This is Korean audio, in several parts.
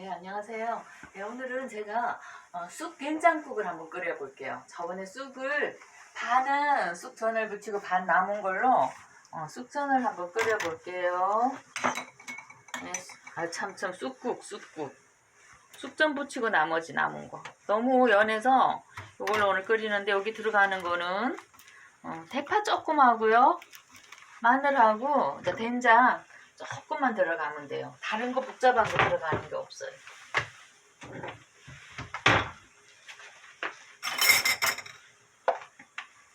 네, 안녕하세요. 네, 오늘은 제가 어, 쑥 된장국을 한번 끓여볼게요. 저번에 쑥을 반은 쑥전을 붙이고 반 남은 걸로 어, 쑥전을 한번 끓여볼게요. 네, 아, 참, 참, 쑥국, 쑥국. 쑥전 붙이고 나머지 남은 거. 너무 연해서 이걸로 오늘 끓이는데 여기 들어가는 거는 어, 대파 조금 하고요. 마늘하고 이제 된장 조금만 들어가면 돼요. 다른 거 복잡한 거 들어가는 게 없어요.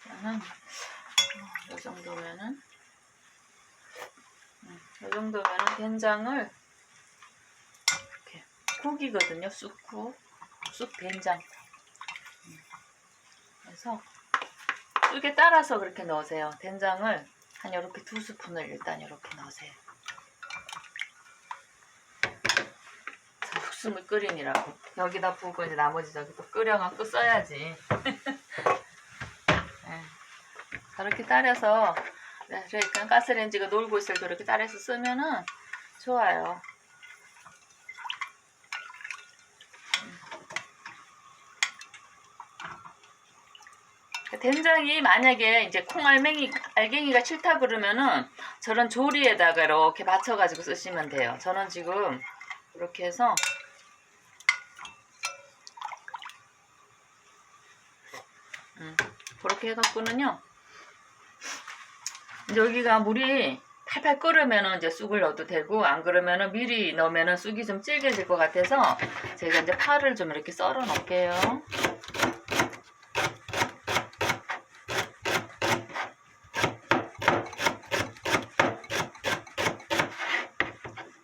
그러면 이 정도면은 음, 이 정도면은 된장을 이렇게 쿡이거든요. 쑥국, 쑥 된장. 음, 그래서 쑥에 따라서 그렇게 넣으세요. 된장을 한 이렇게 두 스푼을 일단 이렇게 넣으세요. 자, 육수물 끓이니라고 여기다 부고 이제 나머지 저기 또 끓여갖고 써야지. 네. 저렇게 따라서 네, 그러니까 가스레인지가 놀고 있을 때 이렇게 따라서 쓰면은 좋아요. 된장이 만약에 이제 콩알맹이 알갱이가 싫다 그러면은 저런 조리에다가 이렇게 받쳐가지고 쓰시면 돼요. 저는 지금 이렇게 해서 음, 그렇게 해갖고는요. 여기가 물이 팔팔 끓으면은 이제 쑥을 넣어도 되고 안 그러면은 미리 넣으면은 쑥이 좀 질겨질 것 같아서 제가 이제 파를 좀 이렇게 썰어 놓을게요.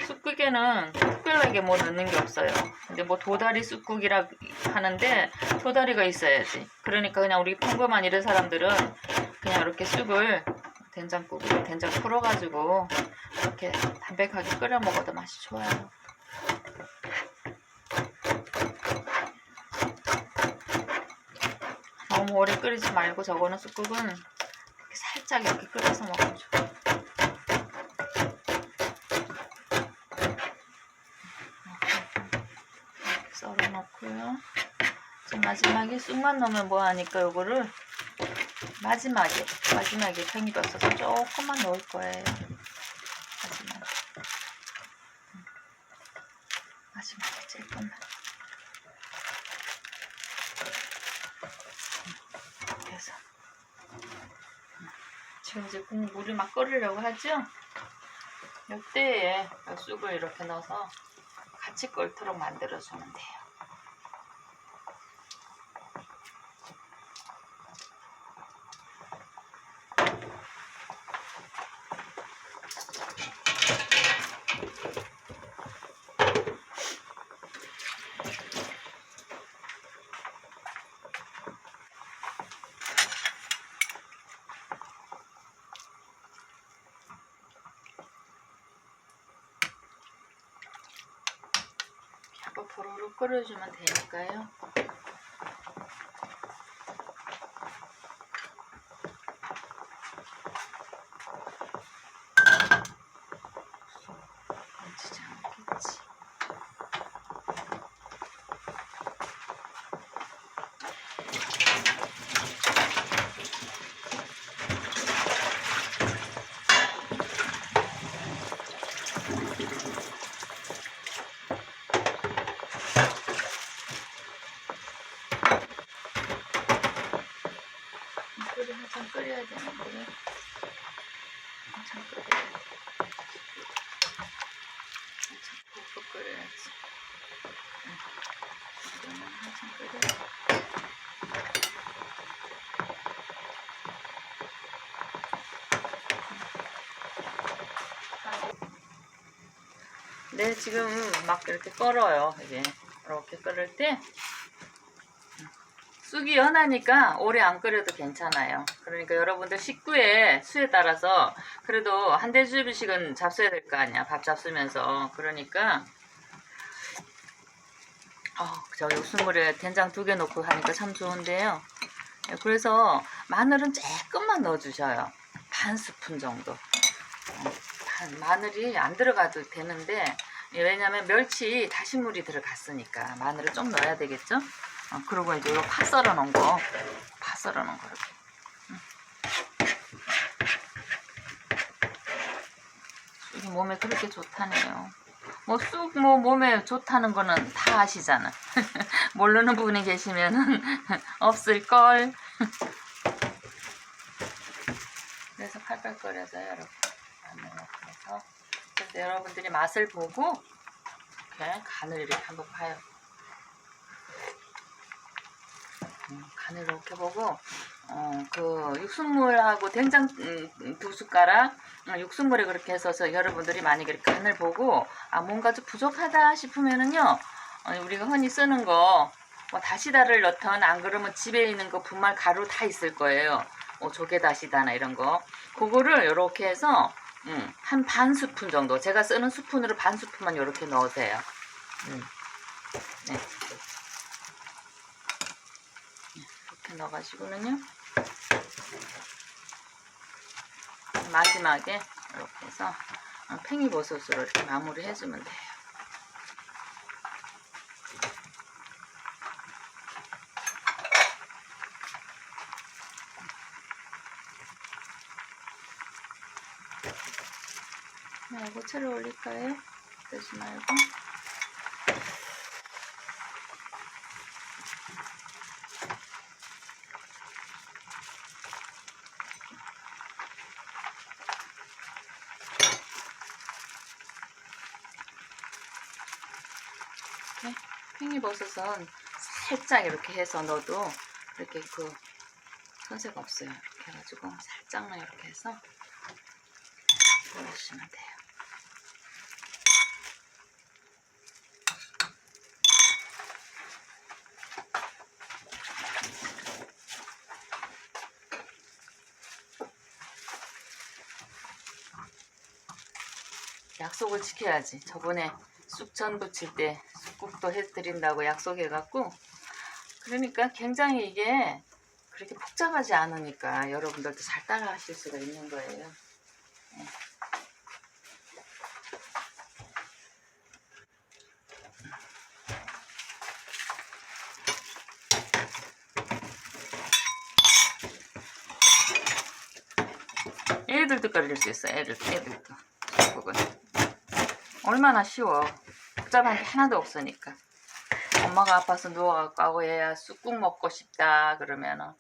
쑥국에는 특별하게 뭐 넣는 게 없어요. 근데 뭐 도다리 쑥국이라 하는데 도다리가 있어야지. 그러니까 그냥 우리 평범한 이런 사람들은 그냥 이렇게 쑥을 된장국으로 된장 풀어가지고 이렇게 담백하게 끓여 먹어도 맛이 좋아요. 너무 오래 끓이지 말고 저거는 쑥국은 살짝 이렇게 끓여서 먹으면 좋아요. 이렇게 썰어 지금 마지막에 쑥만 넣으면 뭐하니까 요거를 마지막에 마지막에 팽이 없어서 조금만 넣을 거예요. 마지막에 음. 마지막에 조금만 음. 그래서 음. 지금 이제 국물이 막 끓으려고 하죠? 이때에 쑥을 이렇게 넣어서 같이 끓도록 만들어주면 돼요. 보로로 끓여주면 되니까요. 얹히지 않겠지. 끓이 한참 끓여야 되는데 한참 끓여야 돼. 한참 푹푹 끓여야지. 응. 이거는 한참 끓여야 돼. 네, 지금 막 이렇게 끓어요. 이제 이렇게 끓을 때 쑥이 연하니까 오래 안 끓여도 괜찮아요. 그러니까 여러분들 식구의 수에 따라서 그래도 한 대접이씩은 잡숴야 될 거 아니야. 밥 잡수면서. 그러니까 어, 저 육수물에 된장 두 개 넣고 하니까 참 좋은데요. 네, 그래서 마늘은 조금만 넣어주셔요. 반 스푼 정도. 어, 반- 마늘이 안 들어가도 되는데 예, 왜냐면 멸치 다시물이 들어갔으니까 마늘을 좀 넣어야 되겠죠? 어, 그리고 이제 이거 파 썰어 놓은 거, 파 썰어 놓은 거 이렇게. 음. 쑥이 몸에 그렇게 좋다네요. 뭐 쑥 뭐 몸에 좋다는 거는 다 아시잖아. 모르는 분이 계시면은 없을 걸. 그래서 팔팔거려서 여러분 마늘 넣고 해서 그래서 여러분들이 맛을 보고 이렇게 간을 이렇게 한번 봐요. 음, 간을 이렇게 보고 어, 그 육수물하고 된장 음, 두 숟가락 어, 육수물에 그렇게 해서 저 여러분들이 만약에 이렇게 간을 보고 아 뭔가 좀 부족하다 싶으면은요 어, 우리가 흔히 쓰는 거 뭐 다시다를 넣던 안 그러면 집에 있는 거 분말 가루 다 있을 거예요. 뭐 조개 다시다나 이런 거 그거를 이렇게 해서 음, 한 반 스푼 정도 제가 쓰는 스푼으로 반 스푼만 이렇게 넣으세요. 음. 네. 이렇게 넣어가지고는요 마지막에 이렇게 해서 어, 팽이버섯으로 이렇게 마무리 해주면 돼요. 고 채를 올릴까요? 그러지 말고 이렇게 팽이버섯은 살짝 이렇게 해서 넣어도 이렇게 그 손색 없어요. 이렇게 해가지고 살짝만 이렇게 해서 넣어주시면 돼요. 약속을 지켜야지. 저번에 쑥전 부칠 때 쑥국도 해드린다고 약속해갖고 그러니까 굉장히 이게 그렇게 복잡하지 않으니까 여러분들도 잘 따라 하실 수가 있는 거예요. 네. 애들도 끓일 수 있어. 애들, 애들도. 얼마나 쉬워. 복잡한 게 하나도 없으니까. 엄마가 아파서 누워갖고 아고 얘야 쑥국 먹고 싶다 그러면은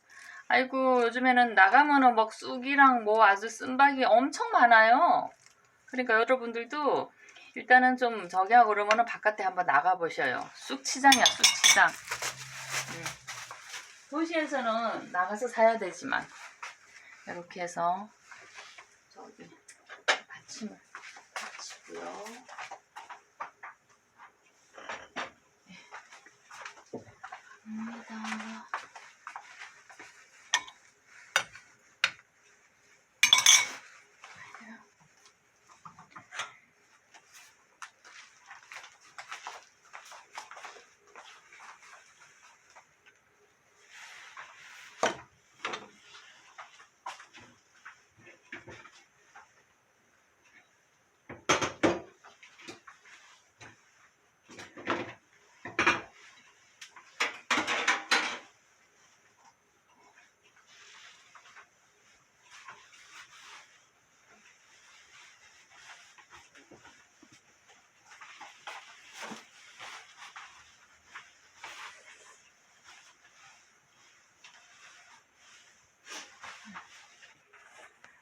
아이고 요즘에는 나가면은 막 쑥이랑 뭐 아주 쓴박이 엄청 많아요. 그러니까 여러분들도 일단은 좀 저기 하고 그러면은 바깥에 한번 나가 보셔요. 쑥치장이야 쑥치장. 음. 도시에서는 나가서 사야 되지만 이렇게 해서 저기 받침을 받치고요. 你没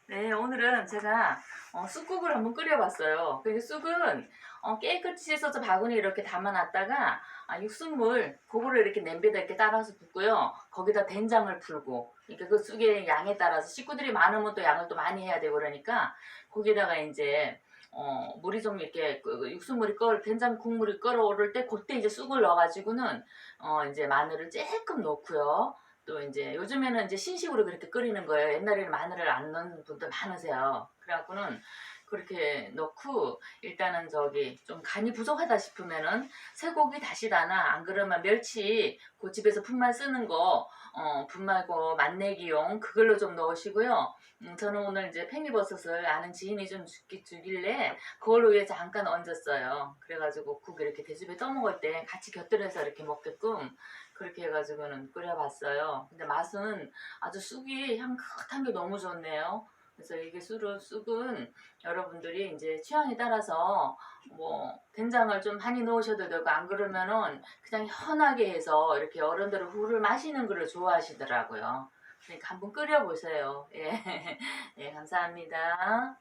네, 오늘은 제가 어, 쑥국을 한번 끓여봤어요. 그 쑥은 어, 깨끗이 씻어서 바구니 이렇게 담아놨다가 아, 육수물 그거를 이렇게 냄비에다 이렇게 따라서 붓고요. 거기다 된장을 풀고 그러니까 그 쑥의 양에 따라서 식구들이 많으면 또 양을 또 많이 해야 되고 그러니까 거기다가 이제 어, 물이 좀 이렇게 그 육수물이 끓 된장 국물이 끓어오를 때 그때 이제 쑥을 넣어가지고는 어, 이제 마늘을 조금 넣고요. 또 이제 요즘에는 이제 신식으로 그렇게 끓이는 거예요. 옛날에는 마늘을 안 넣는 분들 많으세요. 그래갖고는 그렇게 넣고 일단은 저기 좀 간이 부족하다 싶으면은 쇠고기 다시다나 안 그러면 멸치 그 집에서 분말 쓰는 거 어, 분말고 맛내기용 그걸로 좀 넣으시고요. 음, 저는 오늘 이제 팽이버섯을 아는 지인이 좀 주기, 주길래 그걸로 위에 잠깐 얹었어요. 그래가지고 국 이렇게 대접에 떠먹을 때 같이 곁들여서 이렇게 먹게끔 그렇게 해가지고는 끓여봤어요. 근데 맛은 아주 쑥이 향긋한 게 너무 좋네요. 그래서 이게 쑥은, 쑥은 여러분들이 이제 취향에 따라서 뭐 된장을 좀 많이 넣으셔도 되고 안 그러면은 그냥 현하게 해서 이렇게 어른들은 후를 마시는 걸 좋아하시더라고요. 그러니까 한번 끓여보세요. 예, 예 감사합니다.